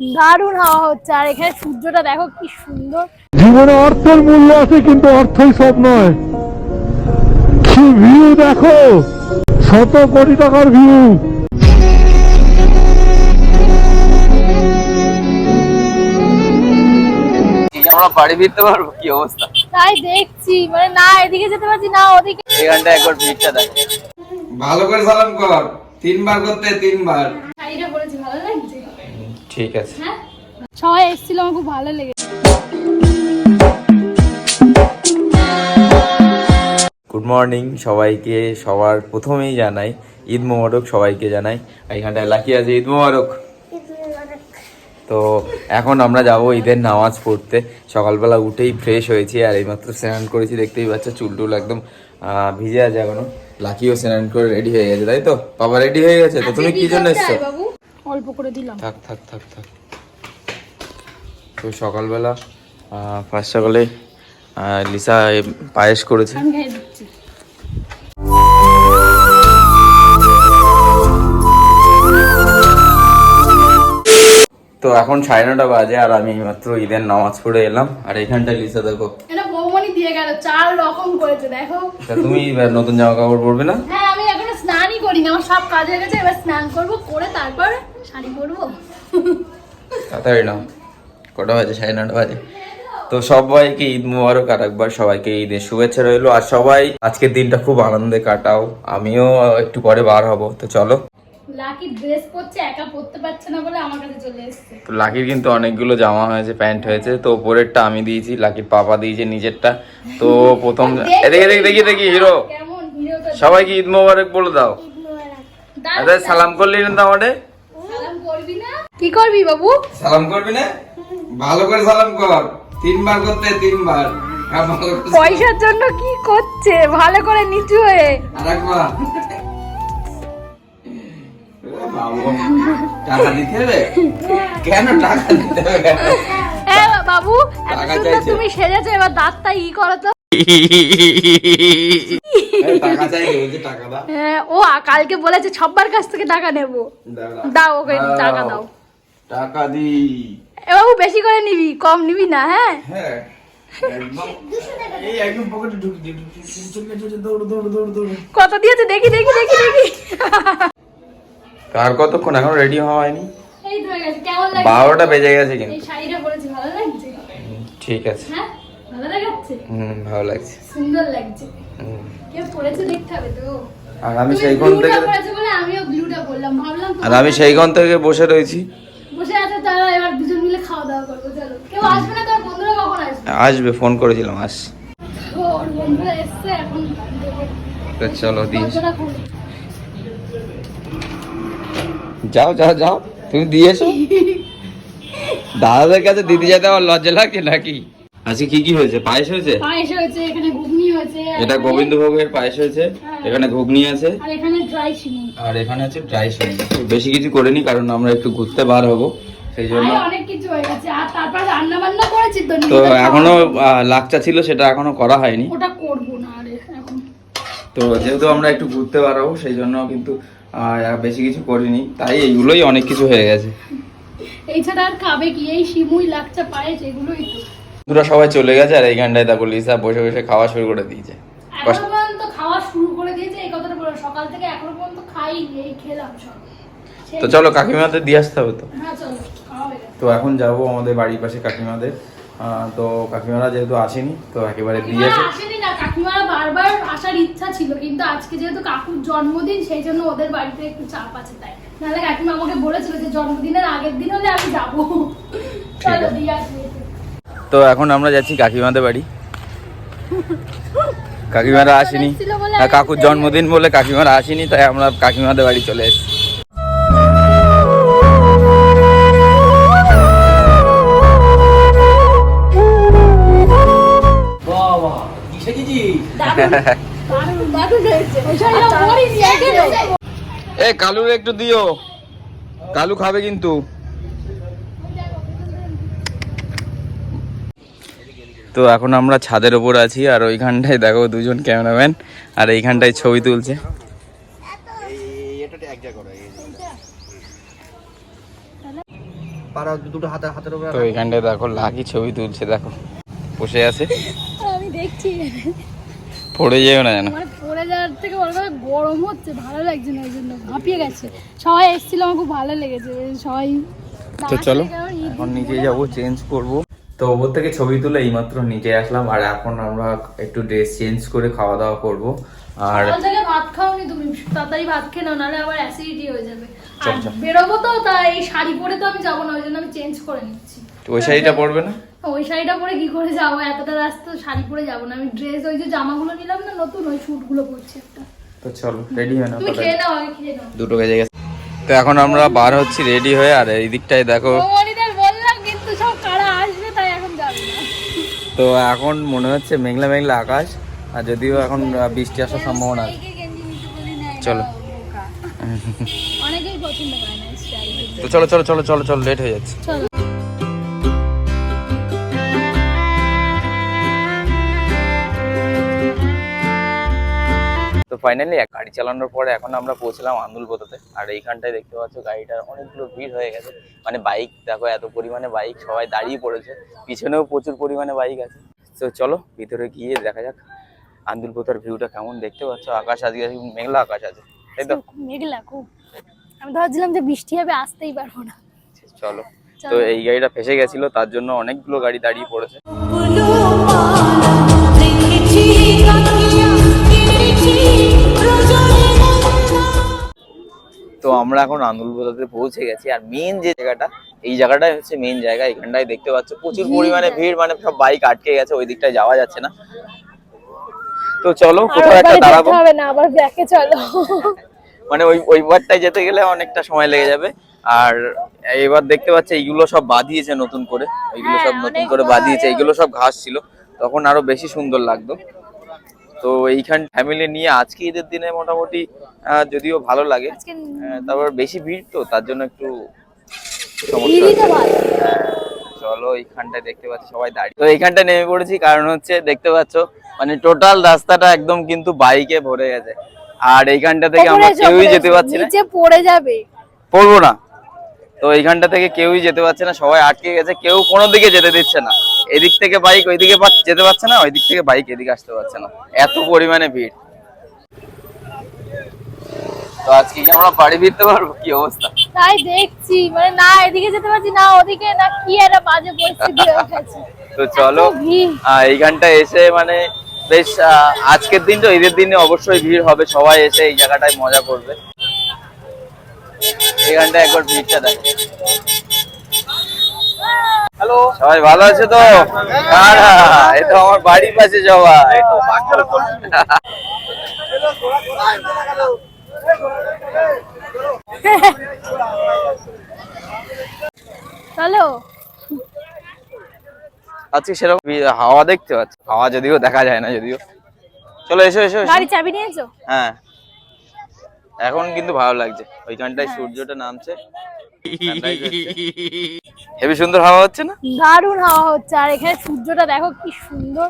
দারুণ হাওয়া হচ্ছে। আর এখানে সূর্যটা দেখো কি সুন্দর। জীবনে অর্থের মূল্য আছে কিন্তু অর্থই সব নয়। কি ভিউ দেখো? শত কোটি টাকার ভিউ আমরা বাড়ি ফিরতে পারব? কি অবস্থা? তাই দেখছি মানে না এদিকে যেতে পারছি না ওদিকে। একবার ভিড়টা দেখ ভালো করে সালাম কর। তিনবার করতে তিনবার শাড়িটা পরেছি ভালো লাগছে ঠিক আছে। হ্যাঁ? সবাই এসেছিল আমার খুব ভালো লেগেছে। গুড মর্নিং সবাইকে সবার প্রথমেই জানাই ঈদ মোবারক সবাইকে জানাই। আর এখানটায় লাকি আছে ঈদ মোবারক। তো এখন আমরা যাব ঈদের নামাজ পড়তে। সকালবেলা উঠেই ফ্রেশ হয়েছি আর এইমাত্র স্নান করেছি দেখতেই পাচ্ছ চুল টুল একদম ভিজে আছে এখনও। লাকিও স্নান করে রেডি হয়ে গেছে তাই তো? বাবা রেডি হয়ে গেছে? তো তুমি কি জন্য এসছো? অল্প করে দিলাম। থাক থাক থাক থাক। তো সকালবেলা ফার্স্ট সকালে লিসা পায়েস করেছে। তো এখন সাড়ে নটা বাজে আর আমি মাত্র ঈদের নামাজ পড়ে এলাম। আর এখানটায় লিসা দেখো। দিয়ে গেল চার রকম করেছে দেখো। তা তুমি নতুন জামা কাপড় পরবে না? হ্যাঁ আমি এখনও স্নানই করিনি আমার সব কাজ হয়ে গেছে এবার স্নান করব করে তারপর শাড়ি পরবো? তাড়াতাড়ি নাও। কটা বাজে? সাড়ে নটা বাজে। তো সবাইকে ঈদ মুবারক আর একবার সবাইকে ঈদের শুভেচ্ছা রইল। আর সবাই আজকের দিনটা খুব আনন্দে কাটাও। আমিও একটু পরে বার হব। তো চলো। লাকি ড্রেস পরছে একা পরতে পারছে না বলে আমার কাছে চলে এসেছে। তো লাকির কিন্তু অনেকগুলো জামা হয়েছে প্যান্ট হয়েছে। তো ওপরেরটা আমি দিয়েছি লাকির পাপা দিয়েছে নিজেরটা। তো প্রথম এদিকে দেখি দেখি দেখি হিরো। সবাইকে ঈদ মোবারক বলে দাও। আচ্ছা সালাম করলি না তো আমাদের? করবি না? কি করবি বাবু? সালাম করবি না? ভালো করে সালাম কর। তিনবার করতে তিনবার। পয়সার জন্য কি করছে? ভালো করে নিচু হয়ে। টাকা দিতে হবে? কেন টাকা দিতে হবে? বাবু তুমি সেজেছো এবার দাঁতটা ই করো তো। হ্যাঁ, ও কালকে বলেছে সব্বার কাছ থেকে টাকা নেব। দাও, ওকে টাকা দাও। টাকা দি এ বাবু বেশি করে নিবি কম নিবি না হ্যাঁ? হ্যাঁ কত দিয়েছে? দেখি দেখি দেখি দেখি। কার কতক্ষণ? এখন রেডি হওয়া হয়নি। এই তো হয়ে গেছে কেমন লাগছে? বারোটা বেজে গেছে কিন্তু। এই শাড়িটা পরেছি ভালো লাগছে? ঠিক আছে। হ্যাঁ ভালো হুম ভালো লাগছে। সুন্দর লাগছে। হুম। আর আমি তুমি সেইখান থেকে আর আমি সেইখান থেকে বসে রয়েছি? বসে আছে তারা এবার দুজন মিলে খাওয়া দাওয়া করব চলো। কেউ আসবে না তোর বন্ধুরা কখন আসবে? আসবে ফোন করেছিলাম আস। চলো দিয়ে যাও যাও যাও। তুমি দিয়েছ? দাদাদের কাছে দিদি যেতে আমার লজ্জা লাগছে নাকি? আজকে কি কি হয়েছে? পায়েস হয়েছে? পায়েস হয়েছে এখানে এটা গোবিন্দভোগের পায়েস হয়েছে এখানে ঘুগনি আছে। আর এখানে আছে ড্রাই শাড়ি বেশি কিছু করিনি কারণ আমরা একটু ঘুরতে বার হব সেই জন্য। হয়ে তো এখনও লাকচা ছিল সেটা এখনও করা হয়নি। ওটা না এখন। তো যেহেতু আমরা একটু ঘুরতে পারব সেই জন্য কিন্তু বেশি কিছু করিনি। তাই এইগুলোই অনেক কিছু হয়ে গেছে। এছাড়া আর খাবে কি? এই শিমুই লাচ্চা পায়েস এগুলোই তো। বন্ধুরা সবাই চলে গেছে আর এইখানটায় দেখো লিসা বসে বসে খাওয়া শুরু করে দিয়েছে। খাওয়া শুরু করে দিয়েছে এই কথাটা বলো সকাল থেকে এখনও পর্যন্ত খাইনি এই খেলাম সব। তো চলো কাকিমাদের দিয়ে আসতে হবে তো। হ্যাঁ তো এখন যাব আমাদের বাড়ির পাশে কাকিমাদের। তো কাকিমারা যেহেতু আসেনি তো একেবারে দিয়ে আসেনি না কাকিমারা বারবার আসার ইচ্ছা ছিল কিন্তু আজকে যেহেতু কাকুর জন্মদিন সেই জন্য ওদের বাড়িতে একটু চাপ আছে তাই। নাহলে কাকিমা আমাকে বলেছিল যে জন্মদিনের আগের দিন হলে আমি যাব। চলো দিয়ে আসবে। তো এখন আমরা যাচ্ছি কাকিমাদের বাড়ি। কাকিমারা আসেনি। আর কাকুর জন্মদিন বলে কাকিমারা আসেনি তাই আমরা কাকিমাদের বাড়ি চলে এসেছি। এ কালুর একটু দিও। কালু খাবে কিন্তু। তো এখন আমরা ছাদের ওপর আছি আর ওইখানটায় দেখো দুজন ক্যামেরাম্যান আর এইখানটায় ছবি তুলছে। পাড়া দুটো হাতে হাতের উপরে তো এখানটায় দেখো লাকি ছবি তুলছে দেখো। বসে আছে। আমি দেখছি। পড়ে যেও না যেন। মানে পড়ে যাওয়ার থেকে বড় কথা গরম হচ্ছে ভালো লাগছে না ওই জন্য। হাঁপিয়ে গেছে। সবাই এসেছিল আমার খুব ভালো লেগেছে। সবাই তো চলো এখন নিচে যাব চেঞ্জ করব। তো ওপর থেকে ছবি তুলে এইমাত্র নিচে আসলাম আর এখন আমরা একটু ড্রেস চেঞ্জ করে খাওয়া দাওয়া করব। আর সকাল থেকে ভাত খাওনি তুমি তাড়াতাড়ি ভাত খেয়ে নাও নাহলে আবার অ্যাসিডিটি হয়ে যাবে। আর। বেরোবো তো তাই এই শাড়ি পরে তো আমি যাব না ওই জন্য আমি চেঞ্জ করে নিচ্ছি। ওই শাড়িটা পরবে না? ওই শাড়িটা পরে কি করে যাব? এতটা রাস্তা শাড়ি পরে যাব না। আমি ড্রেস ওই যে জামাগুলো নিলাম না নতুন ওই স্যুটগুলো পরছি একটা। তো চলো রেডি হয়ে নাও তুমি খেয়ে নাও আগে খেয়ে নাও। দুটো বেজে গেছে। তো এখন আমরা বার হচ্ছি রেডি হয়ে আর এই দিকটায় দেখো। তো এখন মনে হচ্ছে মেঘলা মেঘলা আকাশ আর যদিও এখন বৃষ্টি আসার সম্ভাবনা আছে। চলো। তো চলো চলো চলো চলো চলো লেট হয়ে যাচ্ছে। তো ফাইনালি এক গাড়ি চালানোর পরে এখন আমরা পৌঁছলাম আন্দুলপোতাতে আর এইখানটায় দেখতে পাচ্ছ গাড়িটার অনেকগুলো ভিড় হয়ে গেছে। মানে বাইক দেখো এত পরিমাণে বাইক সবাই দাঁড়িয়ে পড়েছে। পিছনেও প্রচুর পরিমাণে বাইক আছে। তো চলো ভিতরে গিয়ে দেখা যাক আন্দুলপোতার ভিউটা কেমন দেখতে পাচ্ছ। আকাশ আজকে মেঘলা আকাশ আছে তাই তো? মেঘলা খুব। আমি ভাবছিলাম যে বৃষ্টি হবে আসতেই পারব না। চলো। তো এই গাড়িটা ফেসে গেছিল তার জন্য অনেকগুলো গাড়ি দাঁড়িয়ে পড়েছে। তো আমরা এখন আন্দুলবোদাতে পৌঁছে গেছি। আর মেন যে জায়গাটা এই জায়গাটাই হচ্ছে মেন জায়গা। এখানটায় দেখতে পাচ্ছ প্রচুর পরিমাণে ভিড় মানে সব বাইক আটকে গেছে ওই দিকটায় যাওয়া যাচ্ছে না। তো চলো কোথাও একটা দাঁড়াবো। হবে না আবার ব্যাকে চলো। মানে ওই ওই পারটায় যেতে গেলে অনেকটা সময় লেগে যাবে। আর এবার দেখতে পাচ্ছি এইগুলো সব বাঁধিয়েছে নতুন করে। এইগুলো সব হ্যাঁ, নতুন করে বাঁধিয়েছে। এইগুলো সব ঘাস ছিল। তখন আরও বেশি সুন্দর লাগতো। তো এইখান ফ্যামিলি নিয়ে আজকে ঈদের দিনে মোটামুটি যদিও ভালো লাগে তারপর বেশি ভিড় তো তার জন্য একটু চলো এইখানটায় দেখতে পাচ্ছি সবাই দাঁড়িয়ে। তো এইখানটায় নেমে পড়েছি কারণ হচ্ছে দেখতে পাচ্ছ মানে টোটাল রাস্তাটা একদম কিন্তু বাইকে ভরে গেছে। আর এইখানটা থেকে আমরা কেউই যেতে পারছি না। পড়ে যাবে। পড়ব না। তো এইখানটা থেকে কেউই যেতে পারছে না সবাই আটকে গেছে কেউ কোনো দিকে যেতে দিচ্ছে না। এদিক থেকে বাইক ওইদিকে যেতে পারছে না ওইদিক থেকে বাইক এদিকে আসতে পারছে না। এত পরিমাণে ভিড়। তো আজকে কি আমরা বাড়ি ফিরতে পারব? কি অবস্থা? তাই দেখছি মানে না এদিকে যেতে পারছি না ওদিকে না কি একটা বাজে পরিস্থিতি হয়ে গেছে। তো চলো। এইখানটা এসে মানে বেশ আজকের দিন তো ঈদের দিনে অবশ্যই ভিড় হবে সবাই এসে এই জায়গাটায় মজা করবে। এইখানটা একবার ভিড়টা দেখো। সবাই ভালো আছে তো? কারা এ তো আমার বাড়ির পাশে সবাই। চলো। আজকে সেরকম হাওয়া দেখতে পাচ্ছি। হাওয়া যদিও দেখা যায় না যদিও। চলো এসো এসো এসো। গাড়ি চাবি নিয়েছো? হ্যাঁ। এখন কিন্তু ভালো লাগছে। ওইখানটায় সূর্যটা নামছে। হেবি সুন্দর হাওয়া হচ্ছে না? দারুণ হাওয়া হচ্ছে। আর এখানে সূর্যটা দেখো কি সুন্দর।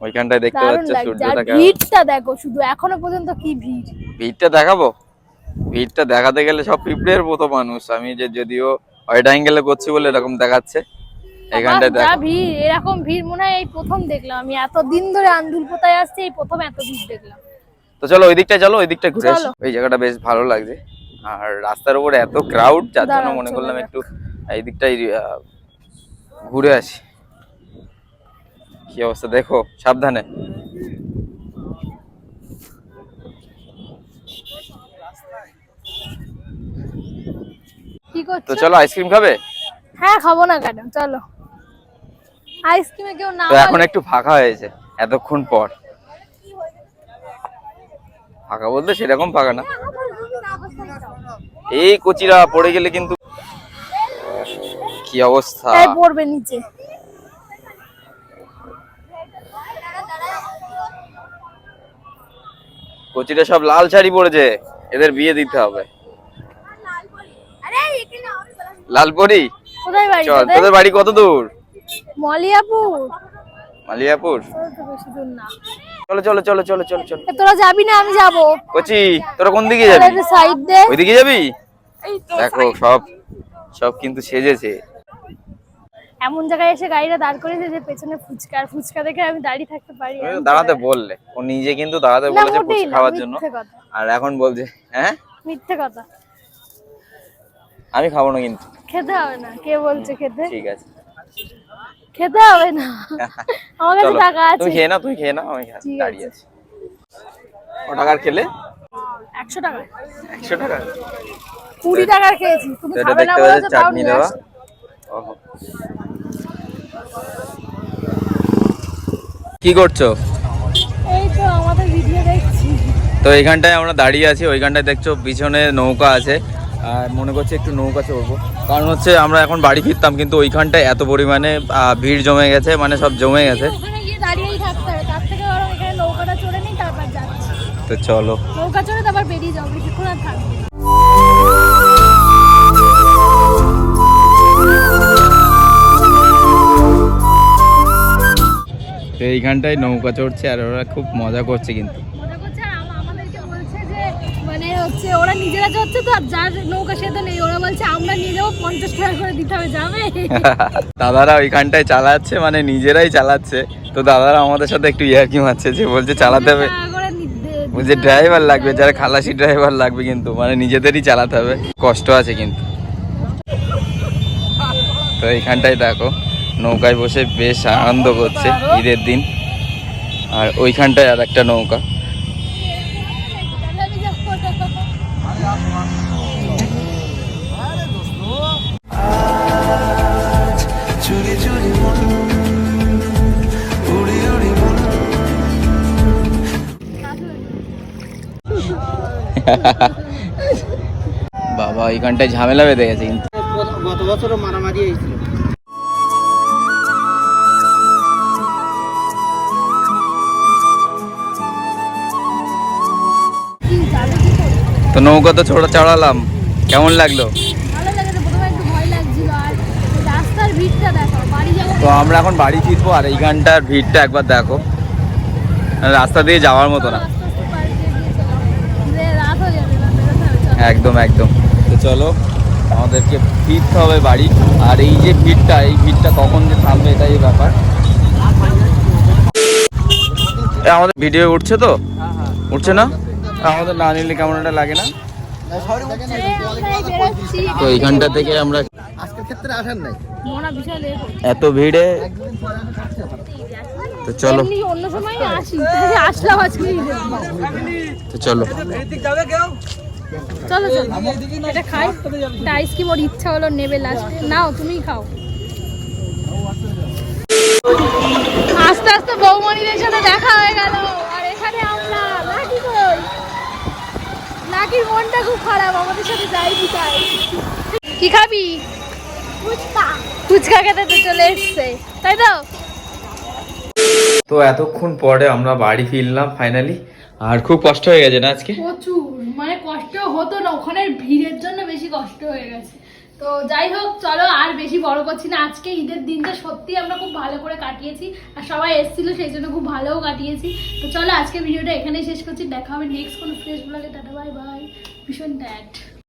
ওইখানটায় দেখতে পাচ্ছ সূর্যটা ভিড়টা দেখো শুধু এখনও পর্যন্ত কি ভিড়? ভিড়টা দেখাবো? ভিড়টা দেখাতে গেলে সব পিঁপড়ের মতো মানুষ। আমি যে যদিও ওয়াইড অ্যাঙ্গেলে করছি বলে এরকম দেখাচ্ছে। এইখানটায় আমার দেখো। ভিড় এরকম ভিড় মনে হয় এই প্রথম দেখলাম। আমি এত দিন ধরে আন্দুল পোতায় আসছি এই প্রথম এত ভিড় দেখলাম। তো চলো ওই দিকটা চলো ওই দিকটা ঘুরে আসি। ওই জায়গাটা বেশ ভালো লাগছে। আর রাস্তার উপরে এত ক্রাউড যার জন্য মনে করলাম একটু এই দিকটাই ঘুরে আসি। কি অবস্থা? দেখো সাবধানে। তো চলো আইসক্রিম খাবে? হ্যাঁ খাব না কেন? চলো। আইসক্রিমে কেউ না তো এখন একটু ফাঁকা হয়েছে এতক্ষণ পর। ফাঁকা বলতে সেরকম ফাঁকা না। এই কচিরা পড়ে গেলে কিন্তু কি অবস্থা? পড়বে নিচে। কচিরা সব লাল শাড়ি পরেছে এদের বিয়ে দিতে হবে। লালপরি? চল তোদের? বাড়ি কত দূর? মলিয়াপুর। মালিয়াপুর? চলো চলো চলো চলো চলো চলো। তোরা যাবি না আমি যাব। কচি তোরা কোন দিকে যাবি? সাইড দে। ওইদিকে যাবি? দেখো সব সব কিন্তু সেজেছে। এমন জায়গায় এসে গাড়িটা দাঁড় করেছে যে পেছনে ফুচকা আর ফুচকা দেখে আমি দাঁড়িয়ে থাকতে পারি দাঁড়াতে বললে। ও নিজে কিন্তু দাঁড়াতে বলেছে ফুচকা খাওয়ার জন্য। আর এখন বলছে হ্যাঁ? মিথ্যে কথা। আমি খাব না কিন্তু। খেতে হবে না কে বলছে খেতে? ঠিক আছে। খেতে হবে না। আমার কাছে টাকা আছে। তুমি খেয়ে না তুই খেয়ে না আমি দাঁড়িয়ে আছি। ক টাকার খেলে? একশো টাকা। একশো টাকা? কুড়ি টাকার খেয়েছি। তুমি খাবে না বলেছ তাও নিয়ে আসো। কি করছ? এই তো আমাদের ভিডিও দেখছি। তো এইখানটায় আমরা দাঁড়িয়ে আছি ওইখানটায় দেখছ পিছনে নৌকা আছে। আর মনে করছে একটু নৌকা চড়বো। কারণ হচ্ছে আমরা এখন বাড়ি ফিরতাম কিন্তু ওইখানটায় এত পরিমাণে ভিড় জমে গেছে মানে সব জমে গেছে। তো চলো। নৌকা চড়ে তারপর বেরিয়ে যাব বেশিক্ষণ আর থাকব। এইখানটায় নৌকা চড়ছে আর ওরা খুব মজা করছে কিন্তু। মজা করছে আর আমাদেরকে বলছে যে মানে হচ্ছে ওরা নিজেরা যাচ্ছে তো আর যার নৌকা সে তো নেই ওরা বলছে আমরা নিয়ে যাব পঞ্চাশ টাকা করে দিতে হবে যাবে? দাদারা ওইখানটায় চালাচ্ছে মানে নিজেরাই চালাচ্ছে। তো দাদারা আমাদের সাথে একটু ইয়ার্কি মারছে যে বলছে চালাতে হবে। বলছে ড্রাইভার লাগবে, যারা খালাসি ড্রাইভার লাগবে কিন্তু মানে নিজেদেরই চালাতে হবে। কষ্ট আছে কিন্তু। তো এইখানটায় দেখো, নৌকায় বসে বেশ আনন্দ করছে ঈদের দিন। আর ওইখানটায় আর একটা নৌকা। বাবা ওইখানটায় ঝামেলা বেঁধে গেছে কিন্তু। গত বছরও মারামারি হয়েছিল? তো নৌকা তো ছোড়া চড়ালাম। কেমন লাগল? ভালো লেগেছে প্রথমে একটু ভয় লাগছিল আর এই রাস্তার ভিড়টা দেখো বাড়ি যাব তো আমরা এখন বাড়ি ফিরবো আর এইখানটার ভিড়টা একবার দেখো। রাস্তা দিয়ে যাওয়ার মতো না আস্তে আস্তে বাড়ি দিয়ে দিয়ে চলো। যে রাত হয়ে যাবে এবার বেরোতে হবে, চলো। একদম একদম। তো চলো আমাদেরকে ফিরতে হবে বাড়ি। আর এই যে ভিড়টা এই ভিড়টা কখন যে থামবে এটাই ব্যাপার। আমাদের ভিডিও উঠছে তো? উঠছে না? আমাদের না নিলে কেমন একটা লাগে না। তো এইখানটা থেকে আমরা। এত ভিড়ে তো চলো। অন্য সময় আসলাম আজকে তো চলো। চলো চলো। এটা খাই। ওর ইচ্ছা হলো নেবে লাস্টে নাও তুমিই খাও। আস্তে আস্তে বৌমণিদের সাথে দেখা হয়ে গেল। আর এখানে আমরা লাকি কই লাকির মনটা খুব খারাপ আমাদের সাথে যাইনি তাই। কি খাবি? ফুচকা। ফুচকা খেতে তো চলে এসছে। তাই তো? তো এতক্ষণ পরে আমরা বাড়ি ফিরলাম ফাইনালি আর খুব কষ্ট হয়ে গেছে না আজকে? প্রচুর। মানে কষ্ট হতো না ওখানে ভিড়ের জন্য বেশি কষ্ট হয়ে গেছে। তো যাই হোক, চলো আর বেশি বড় করছি না। আজকে ঈদের দিনটা সত্যি আমরা খুব ভালো করে কাটিয়েছি আর সবাই এসেছিল, সেই জন্য খুব ভালোও কাটিয়েছি। তো চলো আজকে ভিডিওটা এখানেই শেষ করছি। দেখা হবে নেক্সট কোনো ফ্রেশ ব্লগে টাটা বাই বাই ভীষণ ট্যাট